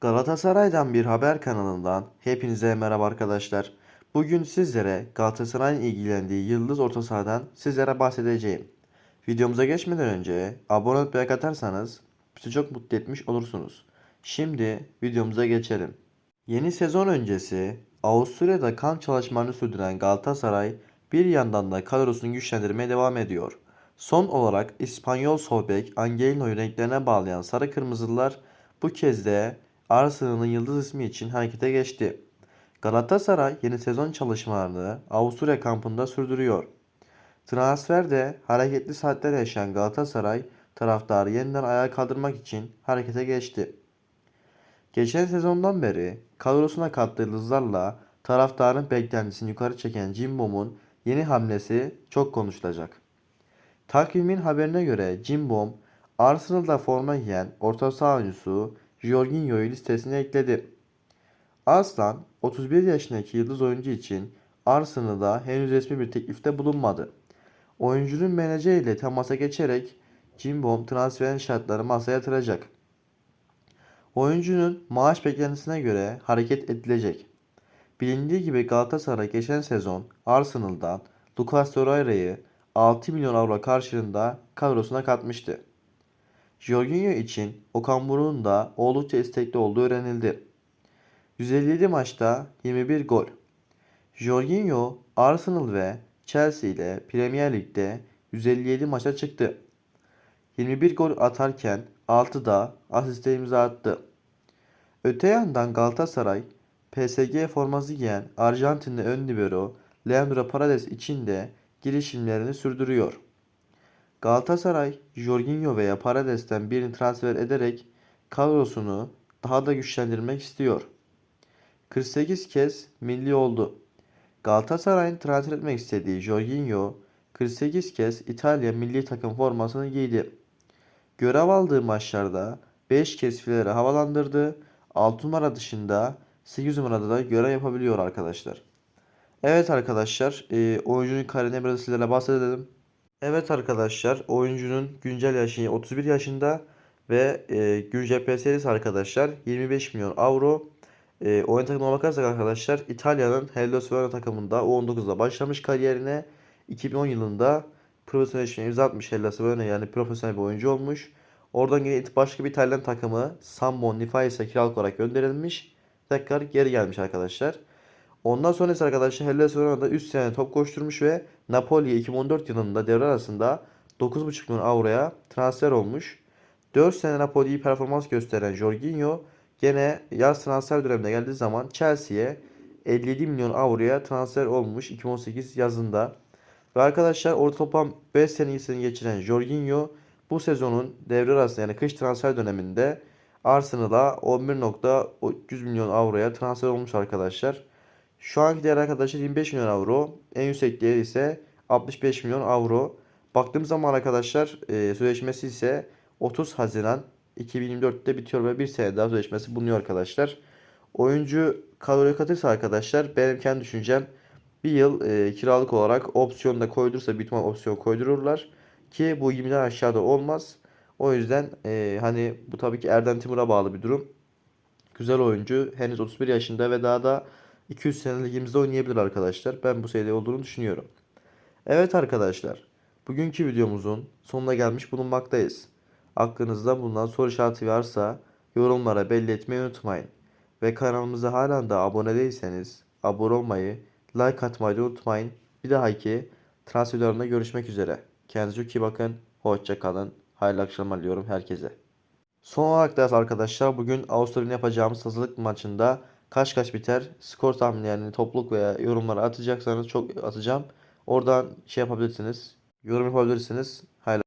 Galatasaray'dan bir haber kanalından hepinize merhaba arkadaşlar. Bugün sizlere Galatasaray'ın ilgilendiği yıldız orta sahadan sizlere bahsedeceğim. Videomuza geçmeden önce abone olup like atarsanız bizi çok mutlu etmiş olursunuz. Şimdi videomuza geçelim. Yeni sezon öncesi Avusturya'da kamp çalışmalarını sürdüren Galatasaray bir yandan da kadrosunu güçlendirmeye devam ediyor. Son olarak İspanyol sol bek Angelino'yu renklerine bağlayan Sarı Kırmızılılar bu kez de Arsenal'ın yıldız ismi için harekete geçti. Galatasaray yeni sezon çalışmalarını Avusturya kampında sürdürüyor. Transferde hareketli saatler yaşayan Galatasaray taraftarı yeniden ayağa kaldırmak için harekete geçti. Geçen sezondan beri kadrosuna kattığı yıldızlarla taraftarın beklentisini yukarı çeken Cimbom'un yeni hamlesi çok konuşulacak. Takvimin haberine göre Cimbom, Arsenal'da forma giyen orta saha oyuncusu Jorginho'yu listesine ekledi. Arslan 31 yaşındaki yıldız oyuncu için Arsenal'da henüz resmi bir teklifte bulunmadı. Oyuncunun menajeriyle temasa geçerek Cimbom transferin şartları masaya yatıracak. Oyuncunun maaş beklentisine göre hareket edilecek. Bilindiği gibi Galatasaray geçen sezon Arsenal'dan Lucas Torreira'yı 6 milyon avro karşılığında kadrosuna katmıştı. Jorginho için Okan Buruk'un da oldukça istekli olduğu öğrenildi. 157 maçta 21 gol. Jorginho, Arsenal ve Chelsea ile Premier Lig'de 157 maça çıktı. 21 gol atarken 6 da asiste imza attı. Öte yandan Galatasaray, PSG forması giyen Arjantinli ön libero Leandro Paredes için de girişimlerini sürdürüyor. Galatasaray, Jorginho veya Paredes'ten birini transfer ederek kadrosunu daha da güçlendirmek istiyor. 48 kez milli oldu. Galatasaray'ın transfer etmek istediği Jorginho 48 kez İtalya milli takım formasını giydi. Görev aldığı maçlarda 5 kez fileleri havalandırdı. 6 numara dışında 8 numarada da görev yapabiliyor arkadaşlar. Evet arkadaşlar, e, oyuncunun kariyerine biraz sizlerle bahsedelim. Evet arkadaşlar, oyuncunun güncel yaşı 31 yaşında ve e, güncel PSL'si arkadaşlar 25 milyon avro. E, oyun takımına bakarsak arkadaşlar İtalya'nın Hellas Verona takımında U19'da başlamış kariyerine 2010 yılında profesyonel imza atmış Hellas Verona yani profesyonel bir oyuncu olmuş. Oradan yine başka bir İtalyan takımı Sambon Nifais'e kiralık olarak gönderilmiş. Tekrar geri gelmiş arkadaşlar. Ondan sonra ise arkadaşlar Hellas Verona'da 3 sene top koşturmuş ve Napoli'ye 2014 yılında devre arasında 9,5 milyon avroya transfer olmuş. 4 sene Napoli'yi performans gösteren Jorginho gene yaz transfer dönemine geldiği zaman Chelsea'ye 57 milyon avroya transfer olmuş 2018 yazında. Ve arkadaşlar orta toplam 5 senesini geçiren Jorginho bu sezonun devre arasında yani kış transfer döneminde Arsenal'a 11.300 milyon avroya transfer olmuş arkadaşlar. Şu anki değer arkadaşlar 25 milyon avro. En yüksek değeri ise 65 milyon avro. Baktığım zaman arkadaşlar e, sözleşmesi ise 30 Haziran 2024'te bitiyor ve bir sene daha sözleşmesi bulunuyor arkadaşlar. Oyuncu kadroya katırsa arkadaşlar benim kendi düşüncem bir yıl e, kiralık olarak opsiyon da koydursa büyük opsiyon koydururlar. Ki bu 20'den aşağıda olmaz. O yüzden e, hani bu tabii ki Erdem Timur'a bağlı bir durum. Güzel oyuncu. Henüz 31 yaşında ve daha da 200 sene ligimizde oynayabilir arkadaşlar. Ben bu seviyede olduğunu düşünüyorum. Evet arkadaşlar. Bugünkü videomuzun sonuna gelmiş bulunmaktayız. Aklınızda bulunan soru işareti varsa yorumlara belli etmeyi unutmayın. Ve kanalımıza halen da abone değilseniz abone olmayı, like atmayı unutmayın. Bir dahaki transferlerinde görüşmek üzere. Kendinize çok iyi bakın. Hoşça kalın. Hayırlı akşamlar diliyorum herkese. Son olarak da arkadaşlar bugün Avusturya'nın yapacağımız hazırlık maçında kaç kaç biter skor tahmini yani topluluk veya yorumlara atacaksanız çok atacağım. Oradan şey yapabilirsiniz. Yorum yapabilirsiniz. Hayırlı